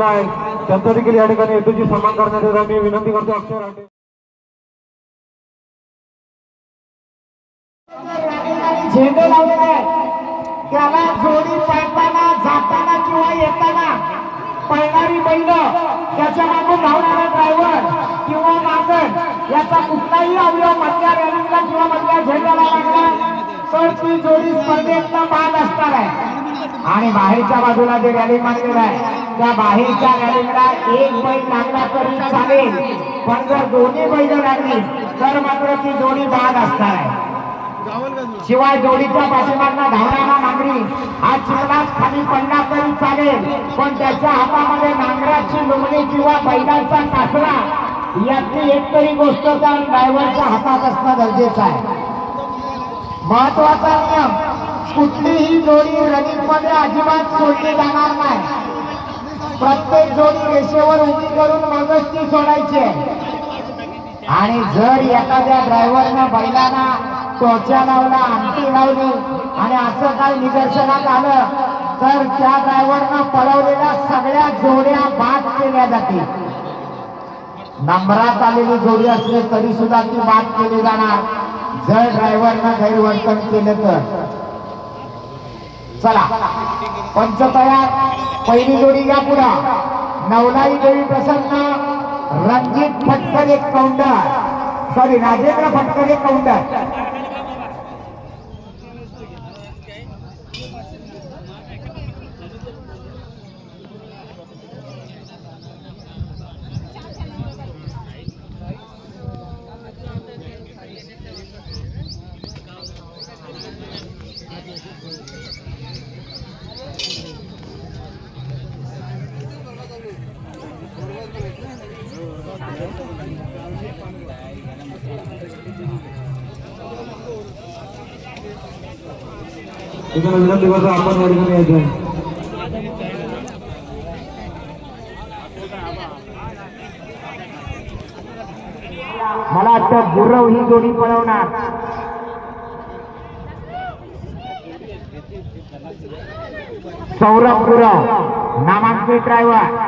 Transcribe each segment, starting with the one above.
आलेला आहे त्यांचा देखील या ठिकाणी हेतूची सन्मान करण्यात येत आहे मी विनंती करतो अक्षय राठे. झेंडे लावलेले आहेत. त्याला जोडी पाडताना जाताना किंवा येताना पळणारी बैल त्याच्या मागून धावणारा ड्रायव्हर किंवा मागण याचा कुठलाही अवयव मधल्या रॅलीला किंवा मधल्या झेंड्याला लागला तर ती जोडी स्पर्धेतला बाद असणार आहे. आणि बाहेरच्या बाजूला जे रॅली मांडलेला आहे त्या बाहेरच्या रॅलीला एक बैल लागला तरी चालेल. पण जर दोन्ही बैल लागली तर मात्र ती जोडी बाद असणार आहे. शिवाय जोडीच्या पाठीमागना धावणारा नांगरी हा चिखलात खाली पडला तरी चालेल. पण त्याच्या हातामध्ये नांगराची लुगडी किंवा बैलांचा कासरा यातली एक तरी गोष्ट त्या ड्रायव्हरच्या हातात असणं गरजेचं आहे. महत्त्वाचा नियम कुठलीही जोडी रनिंगमध्ये अजिबात सोडली जाणार नाही. प्रत्येक जोडी रेषेवर उभी करून मगच ती सोडायची आणि जर एखाद्या ड्रायव्हरनं बैलांना टोच्या लावला अंगठी लावली आणि असं काही निदर्शनात आलं तर त्या ड्रायव्हरनं पळवलेल्या सगळ्या जोड्या बाद केल्या जातील. नंबरात आलेली जोडी असली तरी सुद्धा ती बाद केली जाणार. जर ड्रायव्हरनं गैरवर्तन केलं तर. चला. पंच तयार पहिली जोडी घ्या पुन्हा नवलाई देवी प्रसन्न. रणजित फटकरे कौंडर सॉरी राजेंद्र फटकरे कौंडर विनंती करतो आपण या ठिकाणी यायचं. आहे मला वाटतं गुरव ही जोडी पळवणार. सौरभ गुरव नामांकित ड्रायव्हर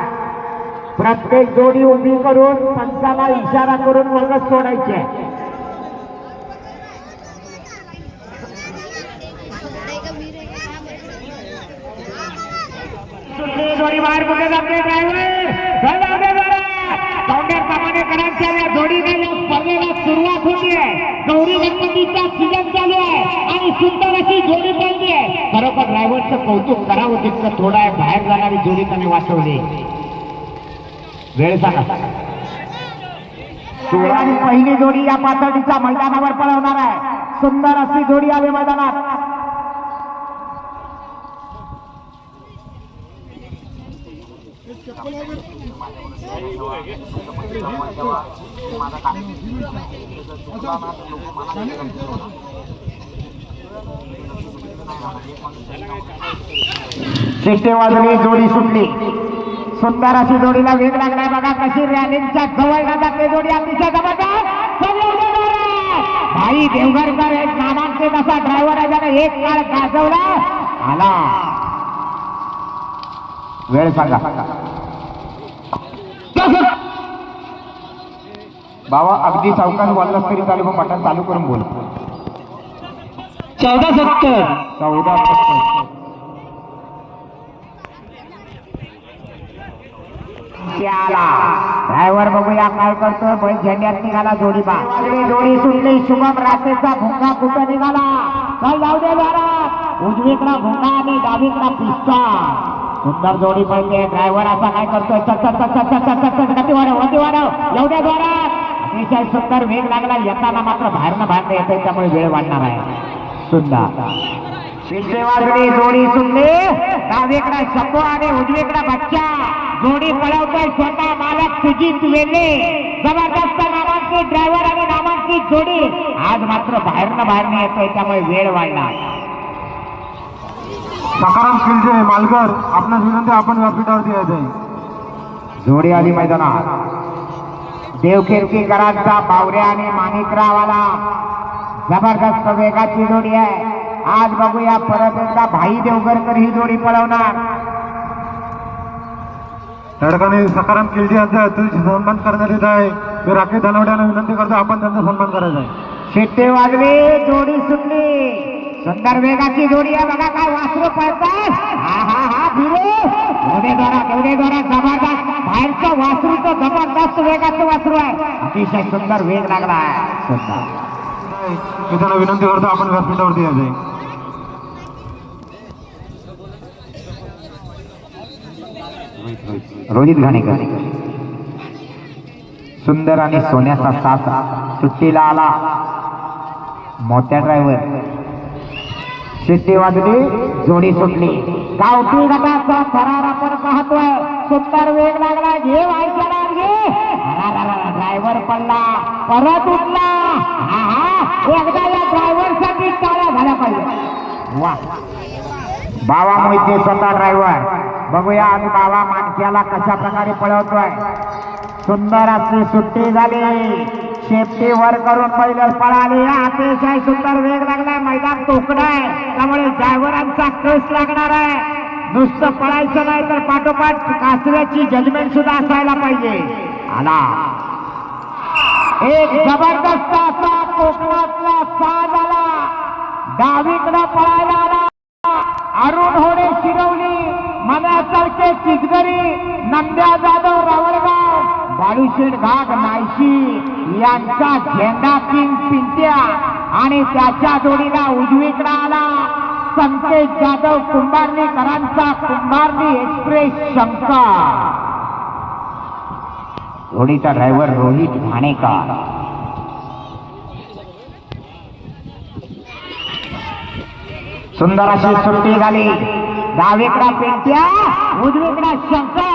प्रत्येक जोडी उभी करून संचाला इशारा करून वर्ग सोडायचे सुटली जोडी बाहेर कुठे जाते ड्रायव्हर काउंटर सामान्य करांच्या या जोडीने या स्पर्धेला सुरुवात होती आहे गौरी गणपतीचा सीजन चालू आहे आणि सुंदर अशी जोडी पडली आहे. खरोखर ड्रायव्हरचं कौतुक करावं तितकं थोडं आहे. बाहेर जाणारी जोडी त्याने वाचवली. वेळ सांगा. आणि पहिली जोडी या पातळीच्या मैदानावर पळवणार आहे. सुंदर अशी जोडी आली मैदानात. शिट्टे जोडी सुटली. सुंदर अशी जोडीला वेग लागलाय बघा कशी रॅलींच्या जवळ जाते ते जोडी अतिशय जबरदस्त. भाई देवघरकर एक नामांकित असा ड्रायव्हर आहे ज्याने एक काळ गाजवला. आला. वेळ सांगा बाबा अगदी सावकाश बोललास तरी चालू पण पटन चालू करून बोल. चौदा सत्तर. चौदा सत्तर. ड्रायव्हर बघूया काय करतोय. बैल झेंड्यात निघाला जोडी बा जोडी सुटली शुभम रात्रीचा भुंगा कुठं निघाला? चल जाऊ दे उजवीकडा भुंगा आणि डावीकडा पिस्ता. सुंदर जोडी पडते ड्रायव्हर असा काय करतोय? चल चल गती वाढव गती वाढव. एवढ्या दे अतिशय सुंदर वेग लागला. येताना मात्र बाहेरनं बाहेरनं येतोय. त्यामुळे वेळ वाढणार आहे. सुंदर. शिंदेवाजडी जोडी सुंदे डावीकडा शब्द आणि उजवीकडा बच्चा. जोडी पळवतोय स्वतः मालक सुजित वेले जबरदस्त नामांकित ड्रायव्हर आणि नामांकित जोडी. आज मात्र बाहेरनं बाहेरनं येतोय. त्यामुळे वेळ वाढणार. सकाराम खिलजे मालकर आपणास विनंती आपण व्यासपीठावरती यायचं आहे जोडी आली मैदानात. देवकिर्तीकरांचा बावऱ्या आणि माणिकरावाला जबरदस्त वेगाची जोडी आहे. आज बघूया परत एकदा भाई देवगरकर ही जोडी पळवणार. त्या ठिकाणी सकाराम किल्डी यांचा सन्मान करण्यात येत आहे. मी राकेश धनवड्यांना विनंती करतो आपण त्यांचा सन्मान करायचा आहे. शिट्टे वाजले जोडी सुटली. सुंदर वेगाची जोडी आहे. बघा काय वासरू पळतात हा हा हा भिरे एवढे जोरात जबरदस्त. बाहेरचं वासरू तर जबरदस्त वेगाचं वासरू आहे. अतिशय सुंदर वेग लागला आहे. सुंदर. विनंती करतो आपण व्यासपीठावरती यायचं रोहित घाणेकर. सुंदर आणि सोन्याचा सासा सुट्टीला आला. मोत्या ड्रायव्हर शिट्टी वाजली जोडी सुटली. गावठी गटाचा थरार आपण पाहतोय. सुंदर वेग लागला. घे व्हायचा घे ड्रायव्हर पडला. परत उठला. हा हा एकदा या ड्रायव्हरसाठी टाळ्या झाल्या पाहिजे वा. बाबा मोहिते स्वतः ड्रायव्हर बघूया आम्ही बाबा माणक्याला कशा प्रकारे पळवतोय. सुंदर अशी सुट्टी झाली. शेपटी वर करून पहिले पळाली अतिशय सुंदर वेग लागलाय. मैदान तोकडा आहे. त्यामुळे ड्रायव्हरांचा कस लागणार आहे? नुसतं पळायचं नाही तर पाठोपाठ कासऱ्याची जजमेंट सुद्धा असायला पाहिजे. आला. एक जबरदस्त असा कोकणातला साज आला. डावीकडं पळायला आला. अरुण होणे शिरवली. मनासारखे चिचगरी नंद्या जाधव रावळगाव घाट नायशी यांचा झेंडा किंग पिंट्या आणि त्याच्या जोडीला उजवीकडे आला. संकेत जाधव कुंभारणीकरांचा कुंभारणी एक्सप्रेस शंकर जोडीचा ड्रायव्हर रोहित घाणेकर सुंदर अशी सुट्टी झाली. डावीकडा पेंट्या उजवीकडा शंकर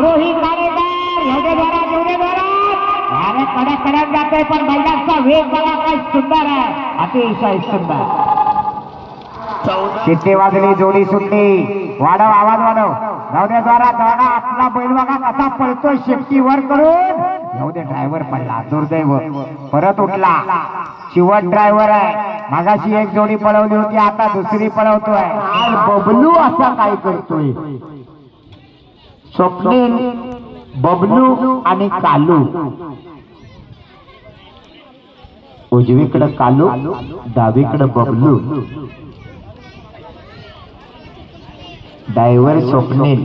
रोहित गाडेकर एवढे जोरात एवढे जोरात अरे कडक पण बैलांचा वेग बघा काय सुंदर आहे अतिशय सुंदर शिट्टी वाजली जोडी सुटली. वाढव आवाज वाढव. जाऊ दे जरा जरा आपला बैल बघा कसा पळतोय शेपटी वर करून? जाऊ दे ड्रायव्हर पडला. दुर्दैव. परत उठला. शिवट ड्रायव्हर आहे. मागाशी एक जोडी पळवली होती आता दुसरी पळवतोय. बबलू असा काय करतोय? स्वप्नील बबलू आणि कालू. उजवीकडं कालू डावीकडं बबलू. डायव्हर स्वप्नील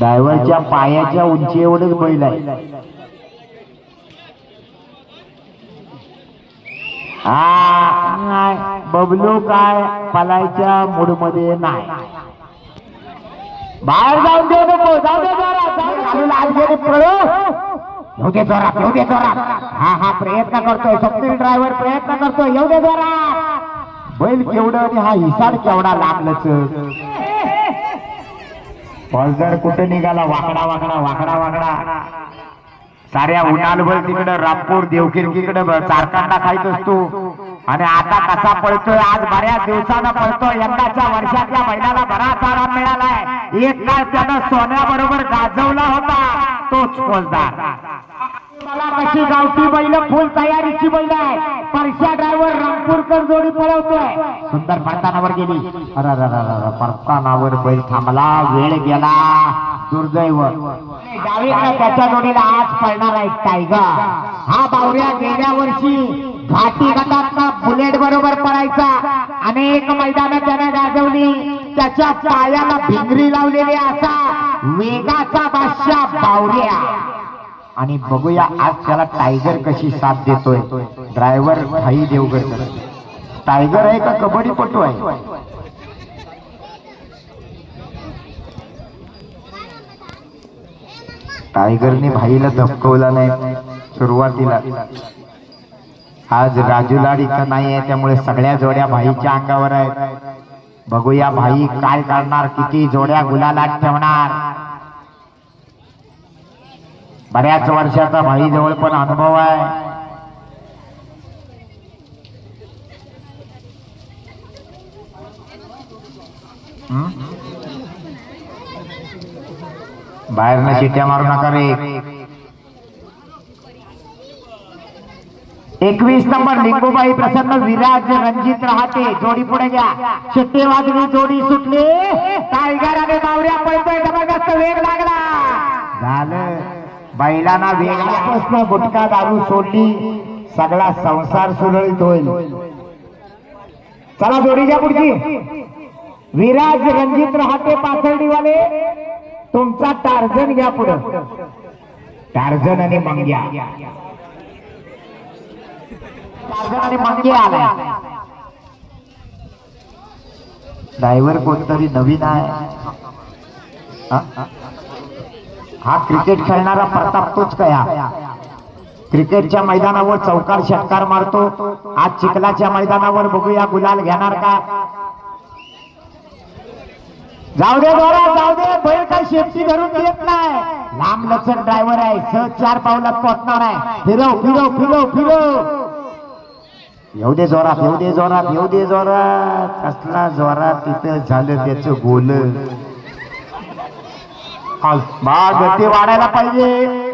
डायव्हरच्या पायाच्या उंची एवढंच बैल आहे. बबलू काय? पलायच्या मूडमध्ये नाही. बाहेर जाऊन देऊ नको जाऊ दे येऊ दे जोरात येऊ दे जोरात. हा हा प्रयत्न करतोय. स्वप्नील ड्रायव्हर प्रयत्न करतोय. येऊ दे जोरात. बैल केवढं आणि हा हिसाड केवढा लांबलच पळदर कुठे निघाला? वाकडा वाकडा वाकडा वाकडा. साऱ्या उन्हाळभर तिकडं रामपूर देवकिरकीकडे चारकांडा खायत असतो आणि आता कसा पळतोय? आज बऱ्याच दिवसानं पळतोय. यंदाच्या वर्षातल्या महिन्याला बराच आराम मिळालाय. एक काळ त्यानं सोन्याबरोबर गाजवला होता. तोच फौजदार. मला कशी गावठी बैल फुल तयारीची बैल आहे. परशा ड्रायव्हर रामपूरकर जोडी पळवतोय. सुंदर पडतानावर गेली. अरे पडतानावर बैल थांबला. वेळ गेला. दुर्दैव. डावीकडे त्याच्या जोडीला आज पळणार आहे टायगर. हा बावऱ्या गेल्या वर्षी घाटी गटात बुलेट बरोबर पळायचा. अनेक मैदानं त्याने गाजवली. त्याच्या पायाला भिंगरी लावलेली असा वेगाचा बादशाह पावऱ्या आणि बघूया आज त्याला टायगर कशी साथ देतोय. ड्रायव्हर भाई देवगड टायगर आहे का कबड्डीपटू आहे? टायगरने भाईला धपकवला नाही. सुरुवातीला. आज राजू लाड इथं नाही आहे त्यामुळे सगळ्या जोड्या भाईच्या अंगावर आहेत. बघूया भाई काय करणार किती जोड्या गुलालात ठेवणार? बऱ्याच वर्षाचा भाई जवळ पण अनुभव आहे? बाहेरनं शिट्या मारू नका रे. एकवीस नंबर लिंगूबाई प्रसन्न विराज रणजित राहते. जोडी पुढे घ्या. शिट्टे वाजली जोडी सुटली. टायगर आणि मावऱ्या पळतोय. जबरदस्त वेग लागला. झालं. बैलांना वेगळ्यापासून गुटखा दारू सोडली. सगळा संसार सुरळीत होईल. चला जोडी घ्या पुढची. विराज रणजित राहते पाथर्डीवाले. तुमचा टार्झन घ्या पुढं. टार्झन आणि मंग्या. आणि मंगे आलाय. ड्रायव्हर कोणतरी नवीन आहे? हा? क्रिकेट खेळणारा प्रताप तोच काय क्रिकेटच्या मैदानावर चौकार षटकार मारतो. आज चिखलाच्या मैदानावर बघूया गुलाल घेणार का? जाऊ दे दोरा जाऊ दे. बैल काही शेपटी धरून देत नाही. लांब लचक ड्रायव्हर आहे. सहज चार पावलात पोहोचणार आहे. फिरव फिरव फिरव फिरव. येऊ दे जोरात येऊ दे जोरात येऊ दे जोरात. कसला जोरात तिथं झालं त्याचं बोल बा गती वाढायला पाहिजे.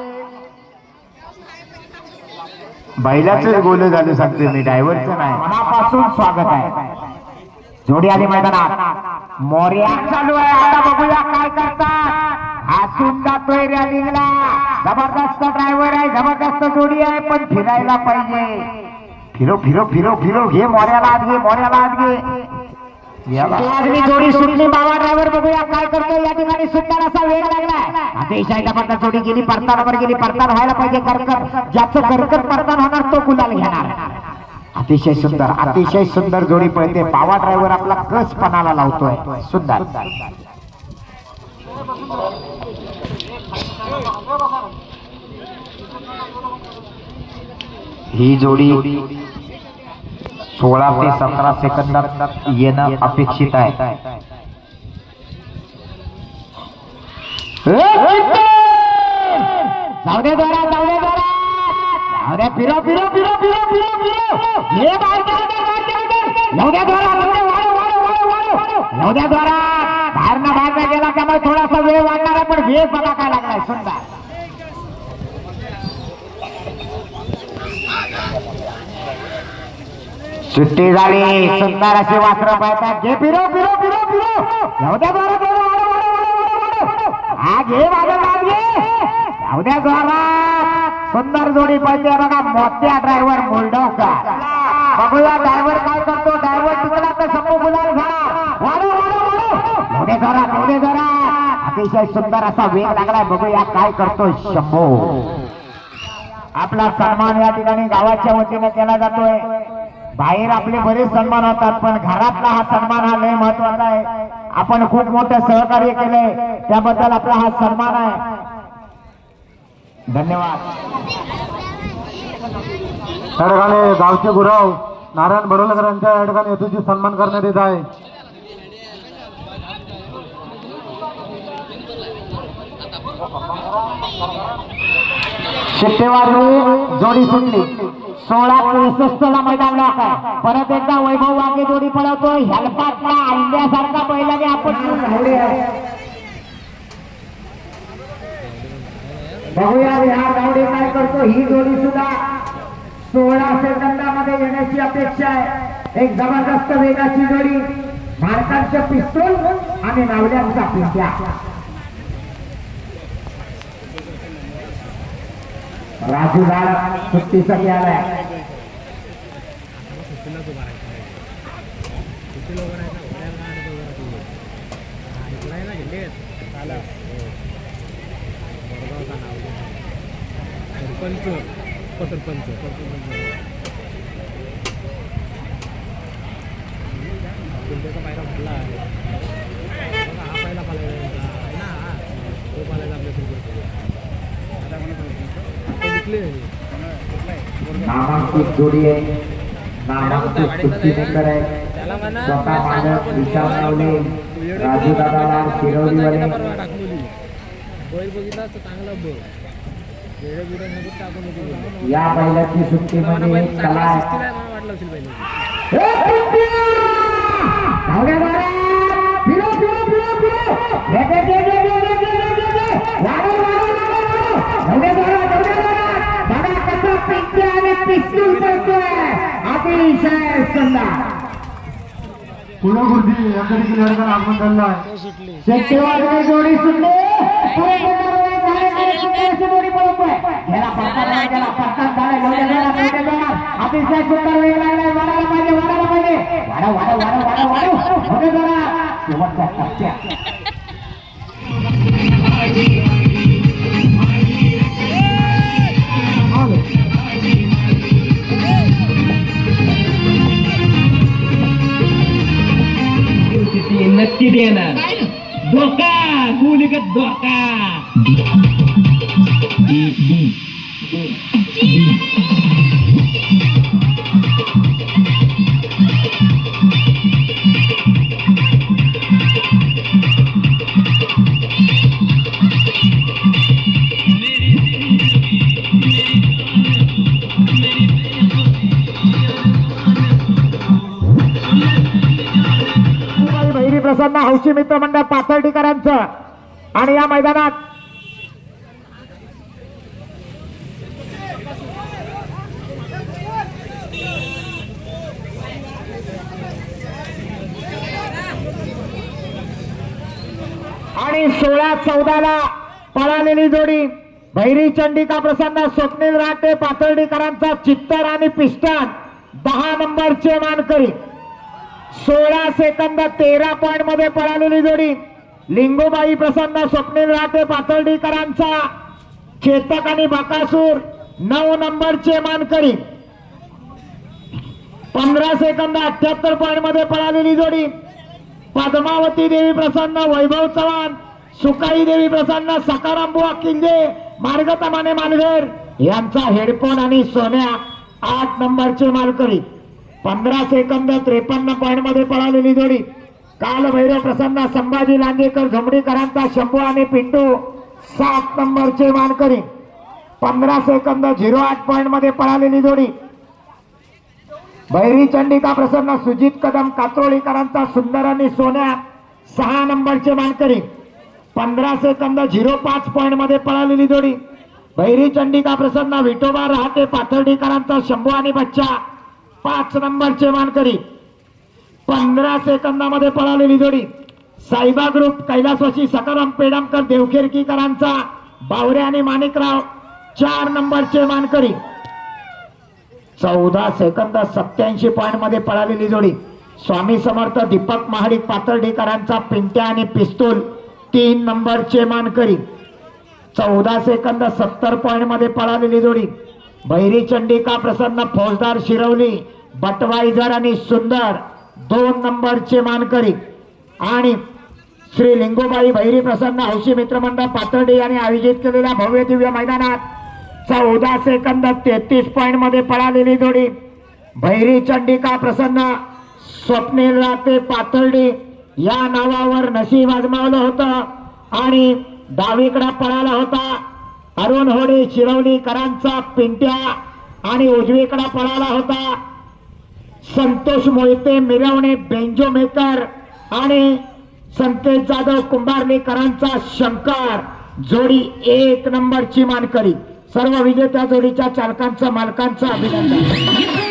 बैलाच गोल झालं सांगते मी ड्रायव्हरचं नाही. मनापासून स्वागत आहे. जोडी आली मैदानात. मोर्या चालू आहे. आता बघूया काय करतात. हातून जातोय रॅलिंगला जबरदस्त ड्रायव्हर आहे जबरदस्त जोडी आहे पण फिरायला पाहिजे. फिरो फिरो फिरो फिरो घे मोऱ्याला आत घे मोऱ्याला आत घे. आदमी जोडी सुटली बाबा ड्रायव्हर बघूया काय करतो या ठिकाणी सुंदर असा वेळ लागलाय. अतिशय जोडी गेली परतानावर गेली परतान व्हायला पाहिजे करकर ज्याचं करकर परतान होणार तो गुलाल घेणार. अतिशय सुंदर अतिशय सुंदर जोडी पळते. पावा ड्रायव्हर आपला कस पणाला लावतोय. सुंदर. ही जोडी सोळा ते सतरा सेकंदात येणं अपेक्षित आहे. जावडे द्वारा गेला त्यामुळे थोडासा वेळ वाढणार आहे पण वेळ बघा काय लागलाय सुंदर. सुट्टी झाली सुंदर अशी वासरं पाहतात. घे फिरो फिरो फिरो फिरो. जाऊ द्या बरं हा घे माझं नाव घे जाऊ द्या जोरात. सुंदर जोडी पाहिजे बघा मोठ्या ड्रायव्हर मुलडवकर बघूया ड्रायव्हर काय करतो. ड्रायव्हर चुकला तर समोर गुलाल झाला. वाढव वाढव वाढव. एवढे अतिशय सुंदर असा वेग लागलाय. बघूया काय करतो शंभू. आपला सन्मान या ठिकाणी गावाच्या वतीने केला जातोय. बाहेर आपले बरेच सन्मान होतात पण घरातला हा सन्मान हा लय महत्त्वाचा आहे. आपण खूप मोठं सहकार्य केलंय त्याबद्दल आपला हा सन्मान आहे. धन्यवाद. या ठिकाणी गावचे गुरव नारायण बडोलकर यांच्या या ठिकाणी हेतूची सन्मान करण्यात येत आहे. शिट्टेवारनी जोडी सुटली. सोळा त्रेसष्टला मैदान लॉक आहे. परत एकदा वैभव वागे जोडी पळवतो. हेल्पाटला आणल्यासारखा पहिल्याने आपण बघूया ह्या गावडे काय करतो. ही जोडी सुद्धा सोळा सेकंदामध्ये येण्याची अपेक्षा आहे. एक जबरदस्त वेगाची जोडी. भारताचं पिस्तूल आणि नावड्यांचा पिस्या राजु लाल कुश्ती से क्या है Pencuk, pencuk, pencuk, pencuk. Pencuk, pencuk, pencuk. Pencuk, pencuk, pencuk. Pencuk, pencuk, pencuk. Pencuk, pencuk, pencuk. Pencuk, pencuk, pencuk. Pencuk, pencuk, pencuk. Pencuk, pencuk, pencuk. Pencuk, pencuk, pencuk. Pencuk, pencuk, pencuk. Pencuk, pencuk, pencuk. नामांकित जोडी आहे. नामांकित कुस्ती maker आहे. स्वतः मालक विशाल नावले राजू दादाला शिरवलीवाले या बैलाची सुट्टीमध्ये कला. धावड्या मारा! फिरो फिरो फिरो विक्रम करतोय अतिशय सुंदर पुन्हा गुरुजी याकडे किल्ल्यावर आपण चालला शेट्टीवाडीवर जोडी सुटली. अतिशय सुंदर वेळ लागलाय वाढायला पाहिजे वाढायला पाहिजे वाढव वाढव वाढव वाढव वाढव शेवटच्या टप्प्यात येणार. देणार धोका गुलिगत धोका. भैरी हौशी मित्र मंडळ पाथर्डीकरांचं. आणि या मैदानात आणि सोळा चौदाला पळालेली जोडी भैरी चंडिका प्रसन्न स्वप्नील राटे पाथर्डीकरांचा चित्तर आणि पिस्टन. दहा नंबरचे मानकरी. सोळा सेकंद तेरा पॉइंटमध्ये पळालेली जोडी. लिंगोबाई प्रसन्न स्वप्नील राटे पातर्डीकरांचा चेतक आणि बकासूर नऊ नंबरचे मानकरी. पंधरा सेकंद अठ्याहत्तर पॉइंटमध्ये पळालेली जोडी. पद्मावती देवी प्रसन्न वैभव चव्हाण सुकाई देवी प्रसन्न सकाराम बुवा किल्ले मार्गतमाने मालघर यांचा हेडफोन आणि सोन्या आठ नंबरचे मालकरी पंधरा सेकंद त्रेपन्न पॉईंटमध्ये पळालेली जोडी. काल भैरव प्रसन्न संभाजी लांजेकर झमडीकरांचा शंभू आणि पिंटू सात नंबरचे मानकरी. पंधरा सेकंद झिरो आठ पॉईंटमध्ये पळालेली जोडी. भैरी चंडिका प्रसन्न सुजित कदम कात्रोळीकरांचा सुंदर आणि सोन्या सहा नंबरचे मानकरी. पंधरा सेकंद झिरो पाच पॉईंटमध्ये पळालेली जोडी. भैरी चंडिका प्रसन्न विठोबा राहते पाथर्डीकरांचा शंभू आणि बच्चा. पाच नंबरचे मानकरी. पंधरा सेकंदामध्ये पळालेली जोडी साईबा ग्रुप कैलासवाशी सकाराम पेडामकर देवखेरकीकरांचा बावरे आणि माणिकराव चार नंबरचे मानकरी. चौदा सेकंद सत्याऐंशी पॉईंटमध्ये पळालेली जोडी स्वामी समर्थ दीपक महाडिक पातर्डीकरांचा पिंट्या आणि पिस्तूल तीन नंबरचे मानकरी. चौदा सेकंद सत्तर पॉईंटमध्ये पळालेली जोडी भैरी चंडिका प्रसन्न फौजदार शिरवली बटवाईजर आणि सुंदर दोन नंबरचे मानकरी. आणि श्री लिंगोबाई भैरी प्रसन्न हौशी मित्रमंडळ पातर्डी यांनी आयोजित केलेल्या भव्य दिव्य मैदानात चौदा सेकंद तेहतीस पॉईंटमध्ये पळालेली जोडी. भैरी चंडिका प्रसन्न स्वप्नील राते पातर्डी या नावावर नशीब आजमावलं होतं आणि डावीकडे पळाला होता. अरुण होडे शिरवलीकरांचा पिंट्या आणि उजवीकडा पळाला होता. संतोष मोहिते मिरवणे बेंजो मेकर आणि संकेत जाधव कुंभारलेकरांचा शंकर जोडी एक नंबरची मानकरी. सर्व विजेत्या जोडीच्या चालकांचं मालकांचं अभिनंदन.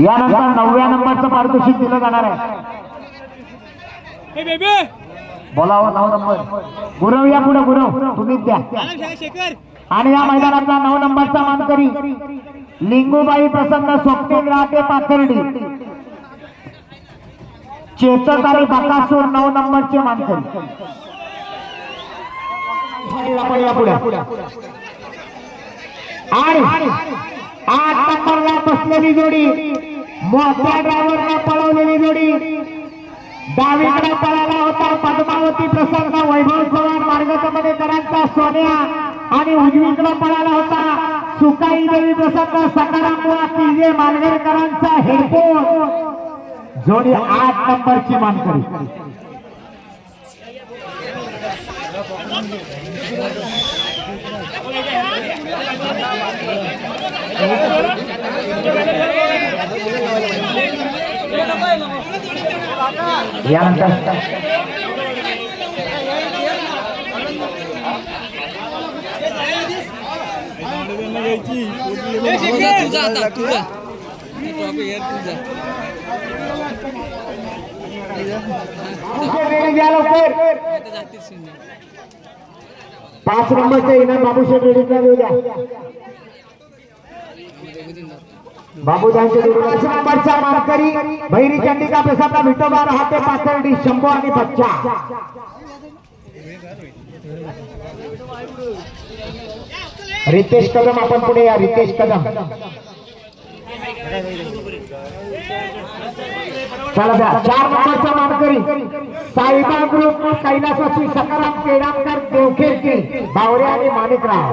यानंतर नवव्या नंबरचं पारितोषिक दिलं जाणार आहे. बोलावं नऊ नंबर. गुरव या पुढे गुरव. तुम्हीच द्या. आणि या मैदानातला नऊ नंबरचा मानकरी लिंगूबाई प्रसन्न स्वप्नील राटे पाथर्डी. चेतक आणि बकासूर नऊ नंबरचे मानकरी. आणि आठ नंबरला बसलेली जोडी. मोठ्या ड्रायव्हरला पळवलेली जोडी. डावीकडे पळाला होता पद्मावती प्रसन्न वैभव चव्हाण मार्गकमनेकरांचा सोन्या आणि उजवीकडे पळाला होता सुकाई देवी प्रसन्न सकारामुळा तिजे मालगरकरांचा हेडफोन. जोडी आठ नंबरची मानकरी. यानंतर घ्या पाच नंबरचा इनाम बाबूशेठ रेडीला देऊ द्या. बाबूदांचे पाच नंबरचा मानकरी भैरी चंडिका प्रसादला विठोबा राहते पाथर्डी शंभू आणि बच्चा. रितेश कदम आपण पुढे या रितेश कदम. चला द्या चार नंबरचा मानकरी साईबा ग्रुप कैलासाची सकाराम केडामकर देवखेरकी बावरे आणि माणिकराव.